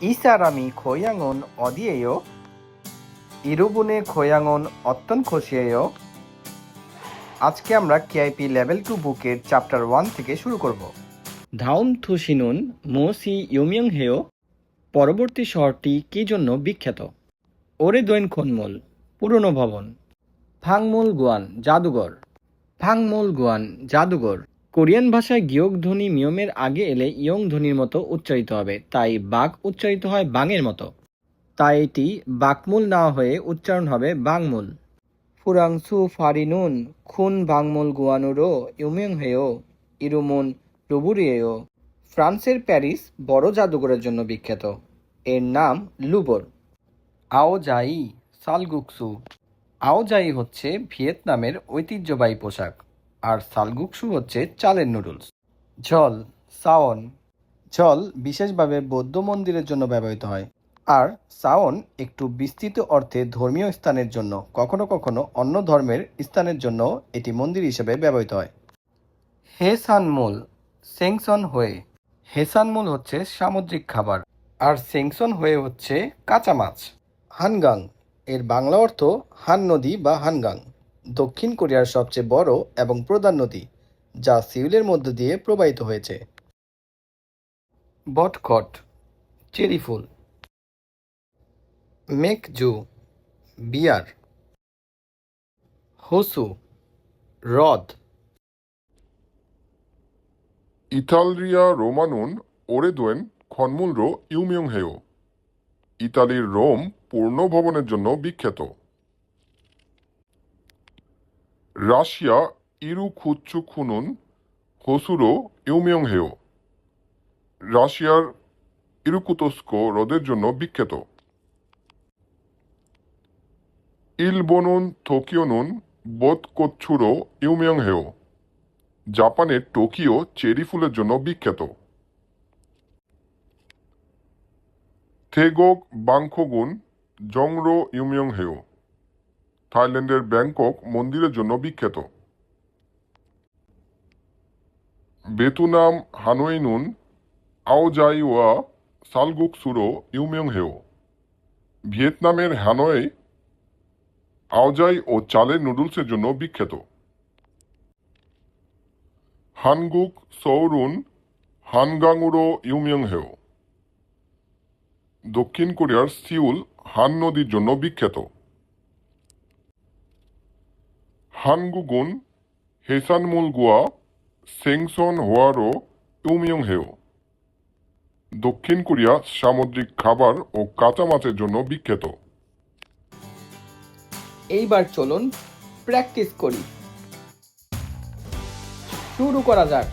이 사람이 고향은 어디예요? 이루분의 고향은 어떤 곳이에요? আজকে আমরা KIP level two বুকের চ্যাপ্টার ওয়ান থেকে শুরু করব দাউম থুসিনুন মোসি ইউমিয়ংহেও পরবর্তী শহরটি কি জন্য বিখ্যাত ওরে দৈন খনমুল পুরনো ভবন ফাংমুল গুয়ান জাদুঘর ফাংমুল গুয়ান জাদুঘর কোরিয়ান ভাষায় গিয়ক ধ্বনি মিয়মের আগে এলে ইয়ং ধ্বনির মতো উচ্চারিত হবে। তাই বাক উচ্চারিত হয় বাংয়ের মতো। তাই এটি বাকমূল না হয়ে উচ্চারণ হবে বাংমূল। ফুরাংসু ফারিনুন, খুন বাংমুল গুয়ানুরো ইউমিয়ং হেও ইরুমুন রুবুরিয়েও ফ্রান্সের প্যারিস বড় জাদুঘরের জন্য বিখ্যাত। এর নাম লুবর। আওজাই সালগুকসু। আওজাই হচ্ছে ভিয়েতনামের ঐতিহ্যবাহী পোশাক। আর সালগুকসু হচ্ছে চালের নুডলস। ঝল, সাওন। ঝল বিশেষভাবে বৌদ্ধ মন্দিরের জন্য ব্যবহৃত হয়। আর সাওন একটু বিস্তৃত অর্থে ধর্মীয় স্থানের জন্য, কখনো কখনো অন্য ধর্মের স্থানের জন্য এটি মন্দির হিসেবে ব্যবহৃত হয়। হেসানমুল সেংসন হয়ে। হেসানমুল হচ্ছে সামুদ্রিক খাবার, আর সেংসন হয়ে হচ্ছে কাঁচা মাছ। হানগাং, এর বাংলা অর্থ হান নদী বা হানগাং। দক্ষিণ কোরিয়ার সবচেয়ে বড় এবং প্রধান নদী, যা সিউলের মধ্য দিয়ে প্রবাহিত হয়েছে। বটকট চেরি ফুল। মেকজু বিয়ার। হোসু, হ্রদ। ইতালিয়া রোমানুন, ওরেদোয়েন, খনমুলরো, ইউমিয়ংহেও। ইতালির রোম পূর্ণ ভবনের জন্য বিখ্যাত। রাশিয়া ইরুখুচ্চু খুনুন হোসুরো ইউমিয়ংহেও রাশিয়ার ইরুকুতস্কো হ্রদের জন্য বিখ্যাত। ইলবনুন থোকিওনুন বোধকোচ্ছুরো ইউমিয়ংহেও জাপানের টোকিও চেরি ফুলের জন্য বিখ্যাত। থেগোক বাংখোগুন, জংরো, ইউমিয়ং হেও থাইল্যান্ডের ব্যাংকক মন্দিরের জন্য বিখ্যাত। বেতুনাম হানোইনুন আওজাইওয়া সালগুক সুরো, ইউমিয়ং হেও। ভিয়েতনামের হানয় আওজাই ও চালের নুডলসের জন্য বিখ্যাত। হানগুক সৌরুন, হানগাঙুরো ইউমিয়ংহেও দক্ষিণ কোরিয়ার সিউল, হান নদীর জন্য বিখ্যাত। হানগুগুন হেসানমুলগুয়া সেংসন হোয়ারো ইউমিয়ংহেও দক্ষিণ কোরিয়া সামুদ্রিক খাবার ও কাঁচা মাছের জন্য বিখ্যাত। এইবার চলুন প্র্যাকটিস করি। শুরু করা যাক।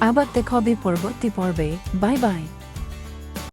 আবার দেখা হবে পরবর্তী পর্বে। Bye bye.